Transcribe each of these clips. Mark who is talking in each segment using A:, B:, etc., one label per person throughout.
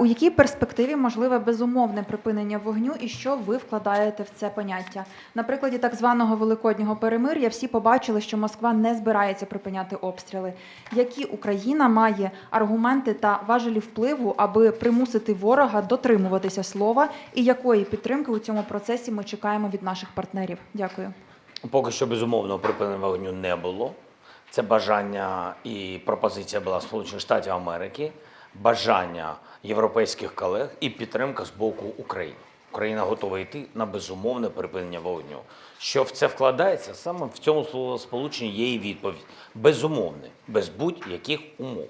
A: У якій перспективі можливе безумовне припинення вогню і що ви вкладаєте в це поняття? На прикладі так званого великоднього перемир'я всі побачили, що Москва не збирається припиняти обстріли. Які Україна має аргументи та важелі впливу, аби примусити ворога дотримуватися слова, і якої підтримки у цьому процесі ми чекаємо від наших партнерів? Дякую.
B: Поки що безумовного припинення вогню не було. Це бажання і пропозиція була Сполучених Штатів Америки, бажання європейських колег і підтримка з боку України. Україна готова йти на безумовне припинення вогню. Що в це вкладається? Саме в цьому словосполученні є і відповідь. Безумовне, без будь-яких умов.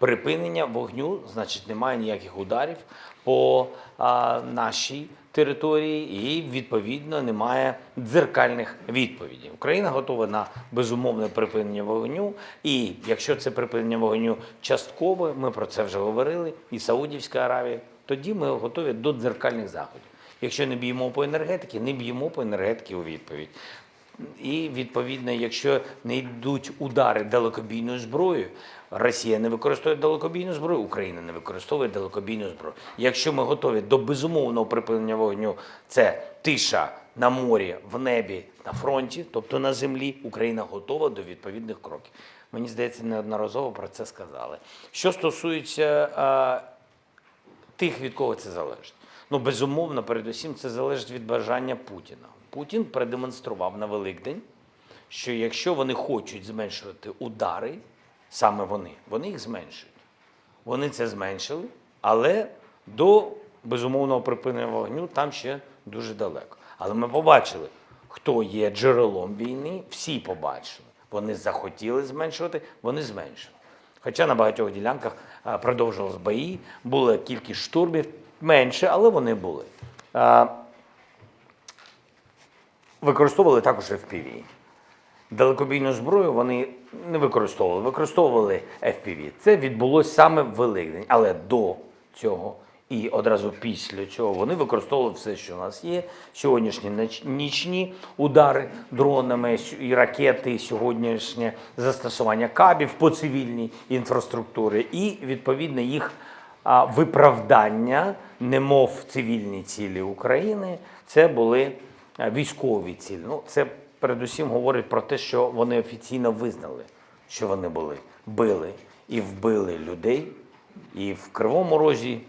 B: Припинення вогню, значить, немає ніяких ударів по а, нашій території, і відповідно немає дзеркальних відповідей. Україна готова на безумовне припинення вогню. І якщо це припинення вогню часткове, ми про це вже говорили, і Саудівська Аравія, тоді ми готові до дзеркальних заходів. Якщо не б'ємо по енергетиці, не б'ємо по енергетиці у відповідь. І відповідно, якщо не йдуть удари далекобійною зброєю, Росія не використовує далекобійну зброю, Україна не використовує далекобійну зброю. Якщо ми готові до безумовного припинення вогню, це тиша на морі, в небі, на фронті, тобто на землі, Україна готова до відповідних кроків. Мені здається, неодноразово про це сказали. Що стосується а, тих, від кого це залежить. Ну, безумовно, передусім, це залежить від бажання Путіна. Путін продемонстрував на Великдень, що якщо вони хочуть зменшувати удари, саме вони, вони їх зменшують. Вони це зменшили, але до безумовного припинення вогню там ще дуже далеко. Але ми побачили, хто є джерелом війни, всі побачили. Вони захотіли зменшувати, вони зменшили. Хоча на багатьох ділянках продовжувалися бої, була кількість штурмів менше, але вони були. Використовували також FPV. Далекобійну зброю вони не використовували, використовували FPV. Це відбулося саме в Великдень. Але до цього і одразу після цього вони використовували все, що у нас є. Сьогоднішні нічні удари дронами і ракети, сьогоднішнє застосування кабів по цивільній інфраструктурі, і відповідно їх виправдання, немов цивільні цілі України, це були військові цілі. Ну, це передусім говорить про те, що вони офіційно визнали, що вони були, били і вбили людей і в Кривому Розі,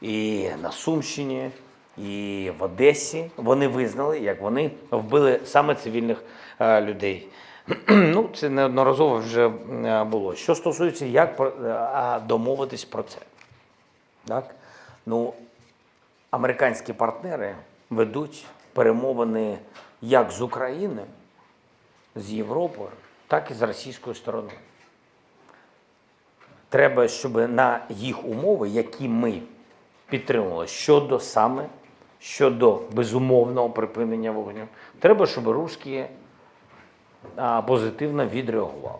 B: і на Сумщині, і в Одесі. Вони визнали, як вони вбили саме цивільних е, людей. Ну, це неодноразово вже е, було. Що стосується, як е, домовитись про це. Так? Ну, американські партнери ведуть перемовини як з Україною, з Європою, так і з російською стороною. Треба, щоб на їх умови, які ми підтримували щодо саме щодо безумовного припинення вогню, треба, щоб русські позитивно відреагували.